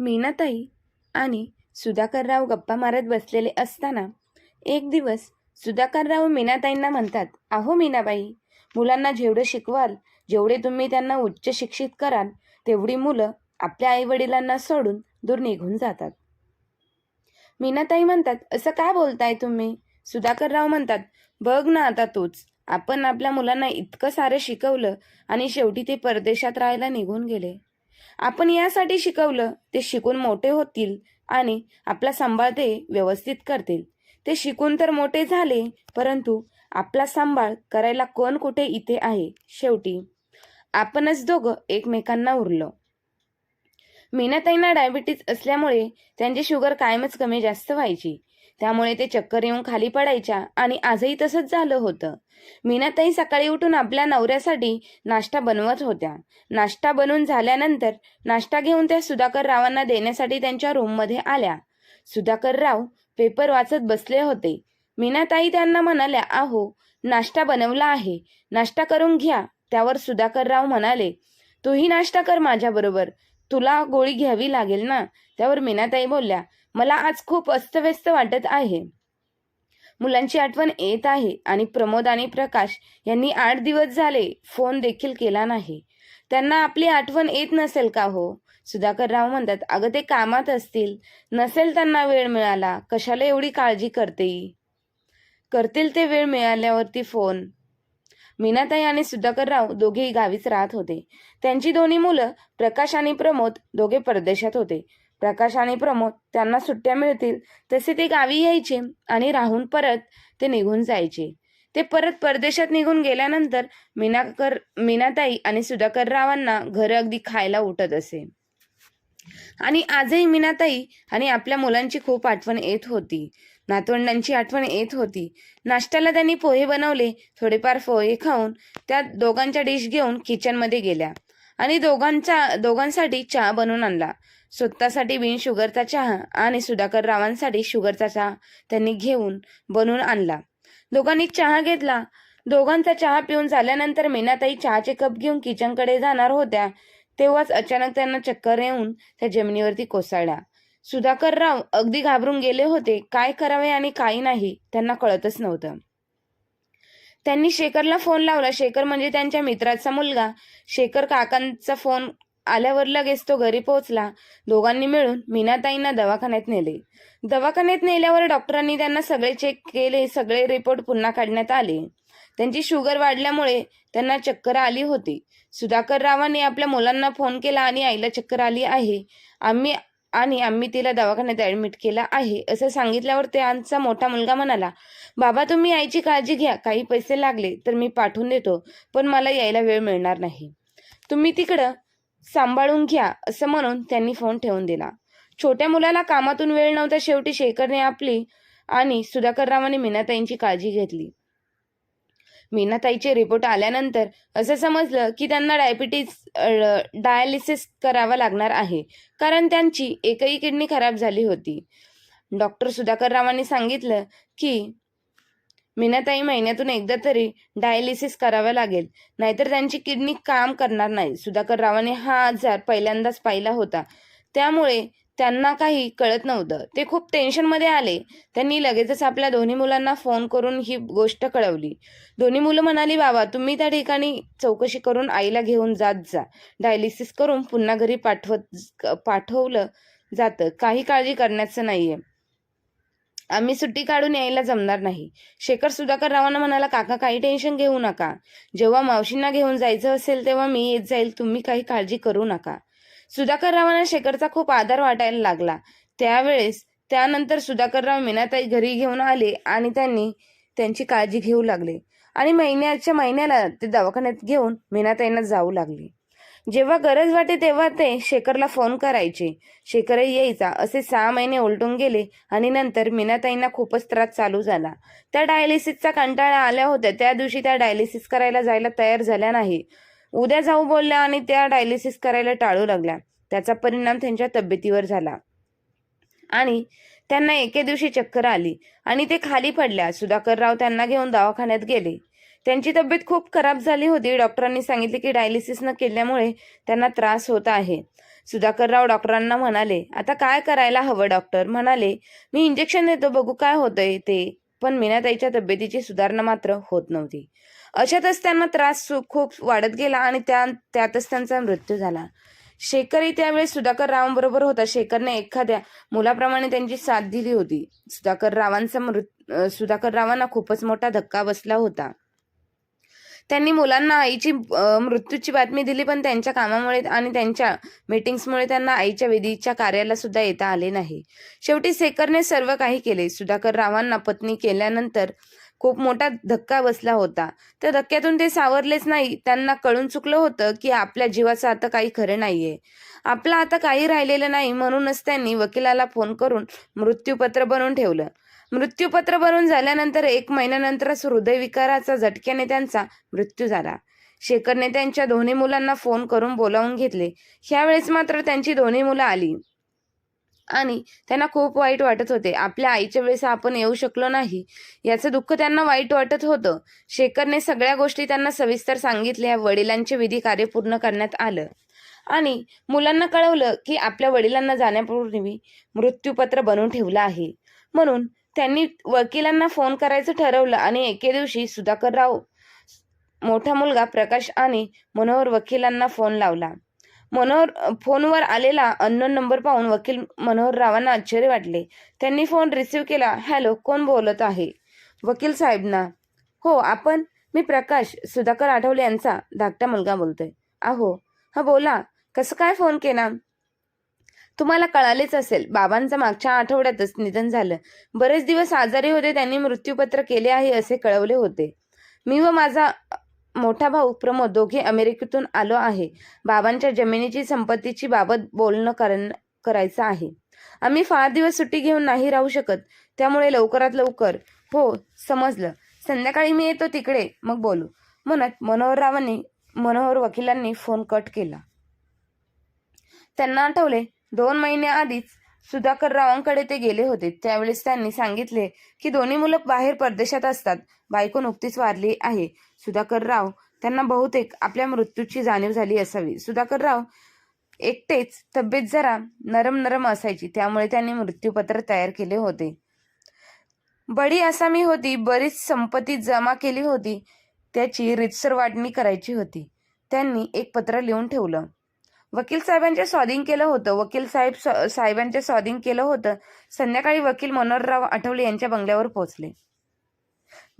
मीनाताई आणि सुधाकरराव गप्पा मारत बसलेले असताना एक दिवस सुधाकरराव मीनाताईंना म्हणतात अहो मीनाबाई मुलांना जेवढे शिकवाल जेवढे तुम्ही त्यांना उच्च शिक्षित कराल तेवढी मुलं आपल्या आईवडिलांना सोडून दूर निघून जातात. मीनाताई म्हणतात असं का बोलताय तुम्ही? सुधाकरराव म्हणतात बघ ना आता तूच आपण आपल्या मुलांना इतकं सारं शिकवलं आणि शेवटी ते परदेशात राहायला निघून गेले. आपण यासाठी शिकवलं ते शिकून मोठे होतील आणि आपला सांभाळ ते व्यवस्थित करतील. ते शिकून तर मोठे झाले परंतु आपला सांभाळ करायला कोण कुठे इथे आहे? शेवटी आपणच दोघं एकमेकांना उरलो. मीनाताईंना डायबिटीज असल्यामुळे त्यांची शुगर कायमच कमी जास्त व्हायची. त्यामुळे ते चक्कर येऊन खाली पडायच्या आणि आजही तसंच झालं होतं. मीनाताई सकाळी उठून आपल्या नवऱ्यासाठी नाश्ता बनवत होत्या. नाश्ता बनवून झाल्यानंतर नाश्ता घेऊन त्या सुधाकर रावांना देण्यासाठी त्यांच्या रूममध्ये आल्या. सुधाकर राव पेपर वाचत बसले होते. मीनाताई त्यांना म्हणाल्या आहो नाश्ता बनवला आहे. नाश्ता करून घ्या. त्यावर सुधाकर राव म्हणाले तूही नाश्ता कर माझ्याबरोबर. तुला गोळी घ्यावी लागेल ना? त्यावर मीनाताई बोलल्या मला आज खूप अस्तव्यस्त वाटत आहे. मुलांची आठवण येत आहे आणि प्रमोद आणि प्रकाश यांनी आठ दिवस झाले फोन देखील केला नाही. त्यांना आपली आठवण येत नसेल का हो? सुधाकर राव म्हणतात अगं ते कामात असतील. नसेल त्यांना वेळ मिळाला. कशाला एवढी काळजी करते? करतील ते वेळ मिळाल्यावरती फोन. मीनाताई आणि सुधाकर राव दोघेही गावीच राहत होते. त्यांची दोन्ही मुलं प्रकाश आणि प्रमोद दोघे परदेशात होते. प्रकाश आणि प्रमोद त्यांना सुट्ट्या मिळतील तसे ते गावी यायचे आणि राहून परत ते निघून जायचे. ते परत परदेशात निघून गेल्यानंतर मीनाकर मीनाताई आणि सुधाकर रावांना घर अगदी खायला उठत असे. आणि आजही मीनाताई आणि आपल्या मुलांची खूप आठवण येत होती. नातवंडांची आठवण येत होती. नाश्त्याला त्यांनी पोहे बनवले थोडेफार पोहे खाऊन त्या दोघांच्या डिश घेऊन किचनमध्ये गेल्या आणि दोघांचा दोघांसाठी चहा बनवून आणला. स्वतःसाठी बिन शुगरचा चहा आणि सुधाकर रावांसाठी शुगरचा चहा त्यांनी घेऊन बनवून आणला. दोघांनी चहा घेतला. दोघांचा चहा पिऊन झाल्यानंतर मीनाताई चहाचे कप घेऊन किचनकडे जाणार होत्या तेव्हाच अचानक त्यांना चक्कर येऊन त्या जमिनीवरती कोसळल्या. सुधाकर राव अगदी घाबरून गेले होते. काय करावे आणि काही नाही त्यांना कळतच नव्हतं. त्यांनी शेखरला फोन लावला. शेखर म्हणजे त्यांच्या मित्राचा मुलगा. शेखर काकांचा फोन आल्यावर लगेच तो घरी पोहोचला. दोघांनी मिळून मीनाताईंना दवाखान्यात नेले. दवाखान्यात नेल्यावर डॉक्टरांनी त्यांना सगळे चेक केले सगळे रिपोर्ट पुन्हा काढण्यात आले. त्यांची शुगर वाढल्यामुळे त्यांना चक्कर आली होती. सुधाकर रावाने आपल्या मुलांना फोन केला आणि आईला चक्कर आली आहे. आम्ही आणि आम्ही तिला दवाखान्यात ऍडमिट केला आहे असं सांगितल्यावर त्यांचा मोठा मुलगा म्हणाला बाबा तुम्ही आईची काळजी घ्या. काही पैसे लागले तर मी पाठवून देतो पण मला यायला वेळ मिळणार नाही. तुम्ही तिकडं सांभाळून घ्या असं म्हणून त्यांनी फोन ठेवून दिला. छोट्या मुलाला कामातून वेळ नव्हता शेवटी शेखरने आपली आणि सुधाकररावांनी मीनाताईंची काळजी घेतली. मीनाताईचे रिपोर्ट आल्यानंतर असं समजलं की त्यांना डायबिटीज डायालिसिस करावा लागणार आहे कारण त्यांची एकही किडनी खराब झाली होती. डॉक्टर सुधाकररावांनी सांगितलं की मीनाताई महिन्यातून एकदा तरी डायलिसिस करावं लागेल. नाहीतर त्यांची किडनी काम करणार नाही. सुधाकर रावाने हा आजार पहिल्यांदाच पाहिला होता. त्यामुळे त्यांना काही कळत नव्हतं. ते खूप टेन्शनमध्ये आले. त्यांनी लगेचच आपल्या दोन्ही मुलांना फोन करून ही गोष्ट कळवली. दोन्ही मुलं म्हणाली बाबा तुम्ही त्या ठिकाणी चौकशी करून आईला घेऊन जात जा. डायलिसिस करून पुन्हा घरी पाठवत पाठवलं जातं. काही काळजी करण्याचं नाहीये. आम्ही सुट्टी काढून यायला जमणार नाही. शेखर सुधाकर रावांना म्हणाला काका काही टेन्शन घेऊ नका. जेव्हा मावशींना घेऊन जायचं असेल तेव्हा मी येत जाईल. तुम्ही काही काळजी करू नका. सुधाकर रावांना शेखरचा खूप आधार वाटायला लागला. त्यावेळेस त्यानंतर सुधाकरराव मीनाताई घरी घेऊन आले आणि त्यांनी त्यांची काळजी घेऊ लागले. आणि महिन्याच्या महिन्याला ते दवाखान्यात घेऊन मीनाताईंना जाऊ लागले. जेव्हा गरज वाटे तेव्हा ते शेखरला फोन करायचे. शेखरही यायचा. असे सहा महिने उलटून गेले आणि नंतर मीनाताईंना खूपच त्रास चालू झाला. त्या डायलिसिसचा कंटाळा आल्या होत्या. त्या दिवशी त्या डायलिसिस करायला जायला तयार झाल्या नाही. उद्या जाऊ बोलल्या आणि त्या डायलिसिस करायला टाळू लागल्या. त्याचा परिणाम त्यांच्या तब्येतीवर झाला. आणि त्यांना एके दिवशी चक्कर आली आणि ते खाली पडल्या. सुधाकरराव त्यांना घेऊन दवाखान्यात गेले. त्यांची तब्येत खूप खराब झाली होती. डॉक्टरांनी सांगितले की डायलिसिस न केल्यामुळे त्यांना त्रास होत आहे. सुधाकरराव डॉक्टरांना म्हणाले आता काय करायला हवं डॉक्टर म्हणाले मी इंजेक्शन देतो बघू काय होतंय ते पण मीनाताईच्या तब्येतीची सुधारणा मात्र होत नव्हती. अशातच त्यांना त्रास सु- खूप वाढत गेला आणि त्या त्यातच त्यांचा मृत्यू झाला. शेखरही त्यावेळेस सुधाकर रावांबरोबर होता. शेखरने एखाद्या मुलाप्रमाणे त्यांची साथ दिली होती. सुधाकर रावांचा मृत सुधाकर रावांना खूपच मोठा धक्का बसला होता. त्यांनी मुलांना आईची मृत्यूची बातमी दिली पण त्यांच्या कामामुळे आणि त्यांच्या मीटिंग्समुळे त्यांना आईच्या विधीच्या कार्याला सुद्धा येता आले नाही. शेवटी शेखरने सर्व काही केले. सुधाकर रावांना पत्नी केल्यानंतर खूप मोठा धक्का बसला होता. त्या धक्क्यातून ते सावरलेच नाही. त्यांना कळून चुकलं होतं की आपल्या जीवाचं आता काही खरं नाहीये. आपलं आता काही राहिलेलं नाही म्हणूनच त्यांनी वकिलाला फोन करून मृत्यूपत्र बनवून ठेवलं. मृत्यूपत्र भरून झाल्यानंतर एक महिन्यानंतरच हृदयविकाराचा झटक्याने त्यांचा मृत्यू झाला. शेखरने त्यांच्या दोन्ही मुलांना फोन करून बोलावून घेतले. ह्यावेळेस मात्र त्यांची दोन्ही मुलं आली. आणि त्यांना खूप वाईट वाटत होते. आपल्या आईच्या वेळेस आपण येऊ शकलो नाही. याचं दुःख त्यांना वाईट वाटत होतं. शेखरने सगळ्या गोष्टी त्यांना सविस्तर सांगितल्या. वडिलांचे विधी कार्य पूर्ण करण्यात आलं. आणि मुलांना कळवलं की आपल्या वडिलांना जाण्यापूर्वी मृत्यूपत्र बनवून ठेवलं आहे. म्हणून त्यांनी वकिलांना फोन करायचं ठरवलं आणि एके दिवशी सुधाकरराव मोठा मुलगा प्रकाश आणि मनोहर वकिलांना फोन लावला. मनोहर फोनवर आलेला अननोन नंबर पाहून वकील मनोहर रावांना आश्चर्य वाटले. त्यांनी फोन रिसीव्ह केला. हॅलो कोण बोलत आहे? वकील साहेबना हो आपण मी प्रकाश सुधाकर आठवले यांचा धाकटा मुलगा बोलतोय. अहो हा बोला कसं काय फोन केला? तुम्हाला कळालेच असेल. बाबांचं मागच्या आठवड्यातच निधन झालं. बरेच दिवस आजारी होते त्यांनी मृत्यूपत्र केले आहे असे कळवले होते. मी व माझा मोठा भाऊ प्रमोद दोघे अमेरिकेतून आलो आहे. बाबांच्या जमिनीची संपत्तीची बाबत बोलणं करन करायचं आहे. आम्ही फार दिवस सुट्टी घेऊन नाही राहू शकत. त्यामुळे लवकरात लवकर. हो समजलं. संध्याकाळी मी येतो तिकडे. मग बोलू. म्हणत मनोहररावांनी मनोहर वकिलांनी फोन कट केला. त्यांना आठवले दोन महिन्याआधीच सुधाकर रावांकडे ते गेले होते. त्यावेळेस त्यांनी सांगितले की दोन्ही मुलं बाहेर परदेशात असतात. बायको नुकतीच वारली आहे. सुधाकर राव त्यांना बहुतेक आपल्या मृत्यूची जाणीव झाली असावी. सुधाकर राव एकटेच तब्येत जरा नरम नरम असायची. त्यामुळे त्यांनी मृत्यूपत्र तयार केले होते. बडी आसामी होती. बरीच संपत्ती जमा केली होती. त्याची रितसर वाटणी करायची होती. त्यांनी एक पत्र लिहून ठेवलं. वकील साहेबांचे स्वाधीन केलं होतं. वकील साहेब साहेबांचे स्वाधीन केलं होतं. संध्याकाळी वकील मनोहरराव आठवले यांच्या बंगल्यावर पोहोचले.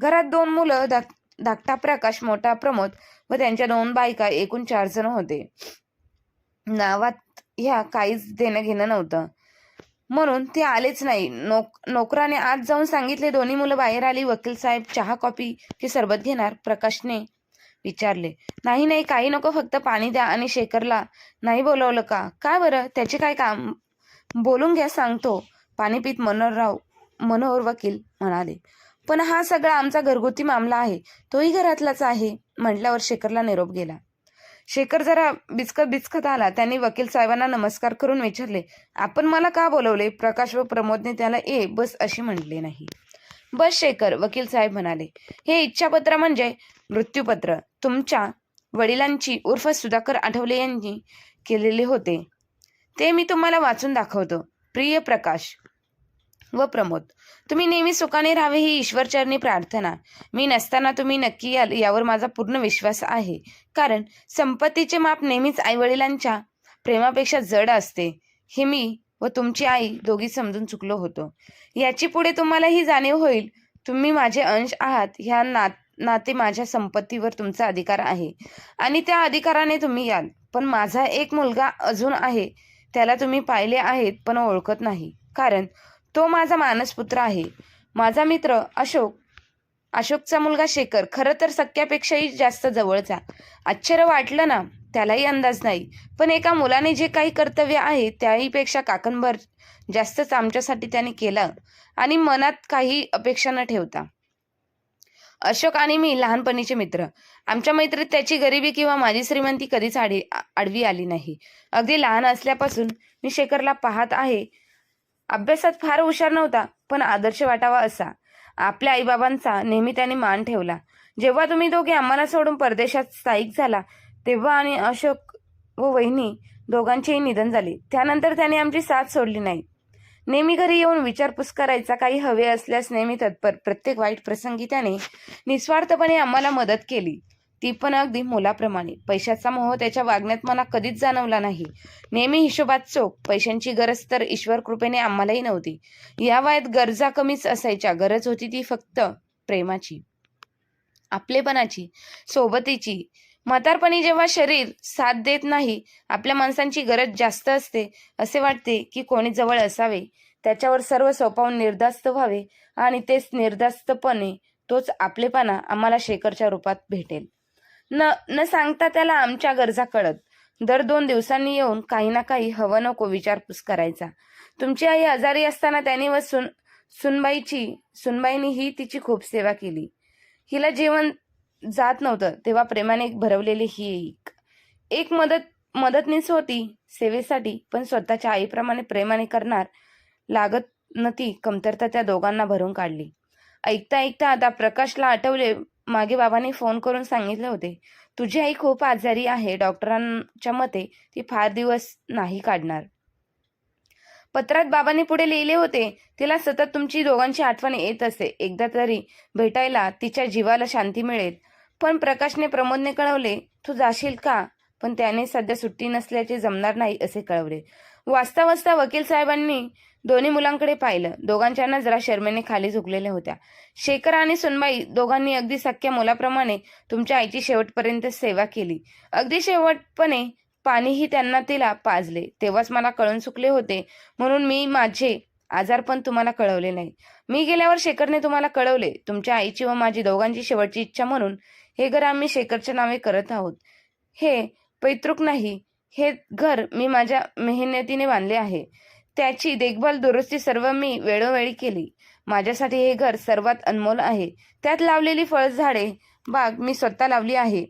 घरात दोन मुलं धाक धाकटा प्रकाश मोठा प्रमोद व त्यांच्या दोन बायका एकूण चार जण होते. नावात ह्या काहीच देणं घेणं नव्हतं. म्हणून ते आलेच नाही. नोक नोकराने आज जाऊन सांगितले दोन्ही मुलं बाहेर आली. वकील साहेब चहा कॉफी की सरबत घेणार? प्रकाशने विचारले. नाही नाही काही नको फक्त पाणी द्या आणि शेखरला नाही बोलवलं का? काय बरं? त्याचे काय काम? बोलून घ्या सांगतो. पाणी पित मनोहरराव मनोहर वकील म्हणाले. पण हा सगळा आमचा घरगुती मामला आहे. तोही घरातलाच आहे म्हटल्यावर शेखरला निरोप गेला. शेखर जरा बिचकत बिचकत आला. त्यांनी वकील साहेबांना नमस्कार करून विचारले. आपण मला का बोलवले? प्रकाश व प्रमोदने त्याला ए बस अशी म्हटले नाही. बस शेखर वकील साहेब म्हणाले हे इच्छापत्र म्हणजे मृत्यूपत्र. तुमच्या वडिलांची उर्फ सुधाकर आठवले यांनी केलेले होते. ते मी तुम्हाला वाचून दाखवतो. प्रिय प्रकाश व प्रमोद तुम्ही नेहमी सुखाने राहावे ही ईश्वरचरणी प्रार्थना. मी नसताना तुम्ही नक्की याल यावर माझा पूर्ण विश्वास आहे. कारण संपत्तीचे माप नेहमीच आईवडिलांच्या प्रेमापेक्षा जड असते. हे मी व तुमची आई दोघी समजून चुकलो होतो. याची पुढे तुम्हाला ही जाणीव होईल. तुम्ही माझे अंश आहात. ह्या नात नाते माझ्या संपत्तीवर तुमचा अधिकार आहे. आणि त्या अधिकाराने तुम्ही याल. पण माझा एक मुलगा अजून आहे. त्याला तुम्ही पाहिले आहेत पण ओळखत नाही. कारण तो माझा मानसपुत्र आहे. माझा मित्र अशोक अशोकचा मुलगा शेखर. खरं तर सख्यापेक्षाही जास्त जवळचा. आश्चर्य वाटलं ना? त्यालाही अंदाज नाही. पण एका मुलाने जे काही कर्तव्य आहे त्याहीपेक्षा काकणभर जास्तच आमच्यासाठी त्याने केलं आणि मनात काही अपेक्षा न ठेवता. अशोक आणि मी लहानपणीचे मित्र. आमच्या मैत्रीत त्याची गरिबी किंवा माझी श्रीमंती कधीच आडी आडवी आली नाही. अगदी लहान असल्यापासून मी शेखरला पाहत आहे. अभ्यासात फार हुशार नव्हता पण आदर्श वाटावा असा. आपल्या आईबाबांचा नेहमी त्याने मान ठेवला. जेव्हा तुम्ही दोघे आम्हाला सोडून परदेशात स्थायिक झाला तेव्हा आणि अशोक व वहिनी दोघांचेही निधन झाले. त्यानंतर त्याने आमची साथ सोडली नाही. नेहमी घरी येऊन विचारपूस करायचा काही हवे असल्यास नेहमी तत्पर प्रत्येक वाईट प्रसंगी त्याने निस्वार्थपणे आम्हाला मदत केली. ती पण अगदी मुलाप्रमाणे. पैशाचा मोह त्याच्या वागण्यात मला कधीच जाणवला नाही. नेहमी हिशोबात चोख पैशांची गरज तर ईश्वर कृपेने आम्हालाही नव्हती. या वयात गरजा कमीच असायच्या. गरज होती ती फक्त प्रेमाची आपलेपणाची सोबतीची म्हातारपणी जेव्हा शरीर साथ देत नाही आपल्या माणसांची गरज जास्त असते असे वाटते की कोणी जवळ असावे. त्याच्यावर सर्व सोपावून निर्धास्त व्हावे आणि तेच निर्धास्तपणे तोच आपलेपणा आम्हाला शेखरच्या रूपात भेटेल. न न सांगता त्याला आमच्या गरजा कळत. दर दोन दिवसांनी येऊन काही ना काही हवं नको विचारपूस करायचा. तुमची आई आजारी असताना त्याने व सुन सुनबाईची सुनबाईनी ही तिची खूप सेवा केली. हिला जेवण जात नव्हतं. तेव्हा प्रेमाने भरवलेली ही एक एक मदत मदतनीस होती सेवेसाठी पण स्वतःच्या आईप्रमाणे प्रेमाने करणार लागत न ती कमतरता त्या दोघांना भरून काढली. ऐकता ऐकता आता प्रकाशला आठवले मागे बाबांनी फोन करून सांगितले होते तुझी आई खूप आजारी आहे डॉक्टरांच्या मते ती फार दिवस नाही काढणार. पत्रात बाबांनी पुढे लिहिले होते तिला सतत तुमची दोघांची आठवण येत असे. एकदा तरी भेटायला तिच्या जीवाला शांती मिळेल. पण प्रकाशने प्रमोदने कळवले तू जाशील का? पण त्याने सध्या सुट्टी नसल्याचे जमणार नाही असे कळवले. वाचता वाचता वकील साहेबांनी दोन्ही मुलांकडे पाहिलं. दोघांच्या नजरा शर्मेने खाली झुकलेल्या होत्या. शेखर आणि सुनबाई दोघांनी अगदी सख्या मुलाप्रमाणे तुमच्या आईची शेवटपर्यंत सेवा केली. अगदी शेवटपणे पाणीही त्यांना तिला पाजले. तेव्हाच मला कळून चुकले होते. म्हणून मी माझे आजार पण तुम्हाला कळवले नाही. मी गेल्यावर शेखरने तुम्हाला कळवले तुमच्या आईची व माझी दोघांची शेवटची इच्छा म्हणून हे घर आम्ही शेखरच्या नावे करत आहोत. हे पैतृक नाही हे घर मी माझ्या मेहनतीने बांधले आहे. त्याची देखभाल दुरुस्ती सर्व मी वेळोवेळी केली. माझ्यासाठी हे घर सर्वात अनमोल आहे. त्यात लावलेली फळझाडे बाग मी स्वतः लावली आहे.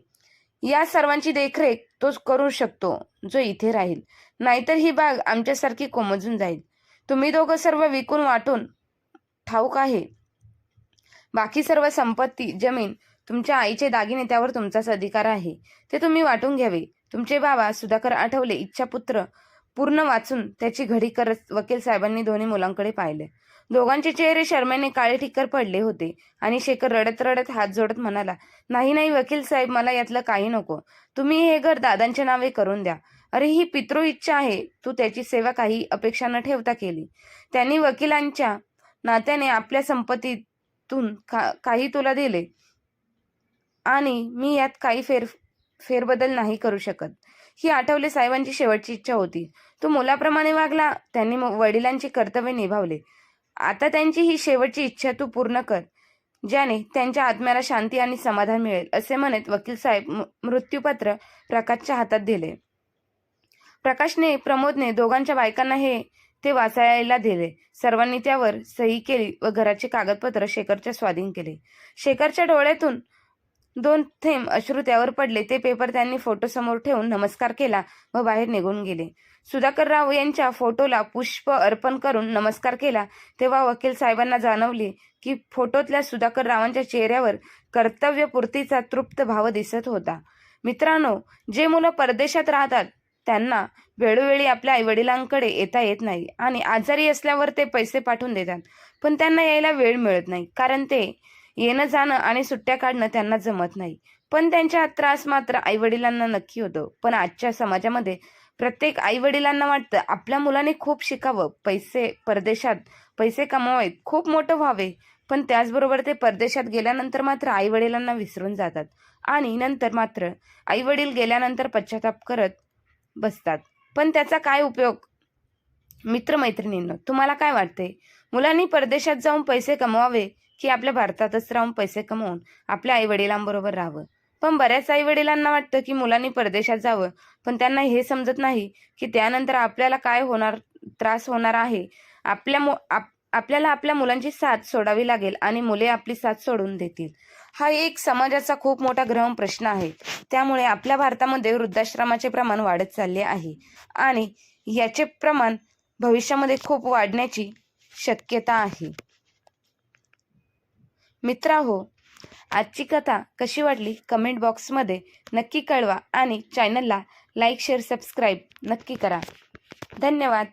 या सर्वांची देखरेख तोच करू शकतो जो इथे राहील. नाहीतर ही बाग आमच्यासारखी कोमजून जाईल. तुम्ही दोघं सर्व विकून वाटून ठाऊक आहे. बाकी सर्व संपत्ती जमीन तुमच्या आईचे दागिने त्यावर तुमचाच अधिकार आहे. ते तुम्ही वाटून घ्यावे. तुमचे बाबा सुधाकर आठवले इच्छापुत्र पूर्ण वाचून त्याची घडी करत वकील साहेबांनी दोन्ही मुलांकडे पाहिले. दोघांचे चेहरे शर्मेने काळे ठिक्कर पडले होते आणि शेखर रडत रडत हात जोडत म्हणाला नाही नाही वकील साहेब मला यातलं काही नको. तुम्ही हे घर दादांच्या नावे करून द्या. अरे ही पितृ इच्छा आहे. तू त्याची सेवा काही अपेक्षा न ठेवता केली. त्यांनी वकिलांच्या नात्याने आपल्या संपत्तीतून का काही तुला दिले. आणि मी यात काही फेर फेरबदल नाही करू शकत. ही आठवले साहेबांची शेवटची इच्छा होती. तो मुलाप्रमाणे वागला. त्यांनी म- वडिलांची कर्तव्य निभावले. आता त्यांची ही शेवटची इच्छा तू पूर्ण कर ज्याने त्यांच्या आत्म्याला शांती आणि समाधान मिळेल असे म्हणत वकील साहेब मृत्यूपत्र प्रकाशच्या हातात दिले. प्रकाशने प्रमोदने दोघांच्या बायकांना हे ते वाचायला दिले. सर्वांनी त्यावर सही केली व घराचे कागदपत्र शेखरच्या स्वाधीन केले. शेखरच्या डोळ्यातून दोन थेंब अश्रू त्यावर पडले. ते पेपर त्यांनी फोटो समोर ठेवून नमस्कार केला व बाहेर निघून गेले. सुधाकर राव यांच्या फोटोला पुष्प अर्पण करून नमस्कार केला. तेव्हा वकील साहेबांना जाणवले की फोटोतल्या सुधाकर रावांच्या चेहऱ्यावर कर्तव्यपूर्तीचा तृप्त भाव दिसत होता. मित्रांनो जे मुलं परदेशात राहतात त्यांना वेळोवेळी आपल्या आईवडिलांकडे येता येत नाही आणि आजारी असल्यावर ते पैसे पाठवून देतात. पण त्यांना यायला वेळ मिळत नाही कारण ते येणं जाणं आणि सुट्ट्या काढणं त्यांना जमत नाही. पण त्यांच्या त्रास मात्र आईवडिलांना नक्की होतो. पण आजच्या समाजामध्ये प्रत्येक आईवडिलांना वाटतं आपल्या मुलाने खूप शिकावं. पैसे परदेशात पैसे कमावेत खूप मोठं व्हावे. पण त्याचबरोबर ते परदेशात गेल्यानंतर मात्र आईवडिलांना विसरून जातात. आणि नंतर मात्र आईवडील गेल्यानंतर पश्चाताप करत बसतात. पण त्याचा काय उपयोग? मित्रमैत्रिणींनो तुम्हाला काय वाटते मुलांनी परदेशात जाऊन पैसे कमवावे की आपल्या भारतातच राहून पैसे कमवून आपल्या आईवडिलांबरोबर राहावं? पण बऱ्याच आईवडिलांना वाटतं की मुलांनी परदेशात जावं पण त्यांना हे समजत नाही की त्यानंतर आपल्याला काय होणार त्रास होणार आहे. आपल्या आप आपल्याला आपल्या मुलांची साथ सोडावी लागेल आणि मुले आपली साथ सोडून देतील. हा एक समाजाचा खूप मोठा ग्रहण प्रश्न आहे. त्यामुळे आपल्या भारतामध्ये वृद्धाश्रमाचे प्रमाण वाढत चालले आहे. आणि याचे प्रमाण भविष्यामध्ये खूप वाढण्याची शक्यता आहे. मित्रा हो आजची कथा कशी वाटली? कमेंट बॉक्समध्ये नक्की कळवा आणि चॅनलला लाईक शेअर सबस्क्राईब नक्की करा. धन्यवाद.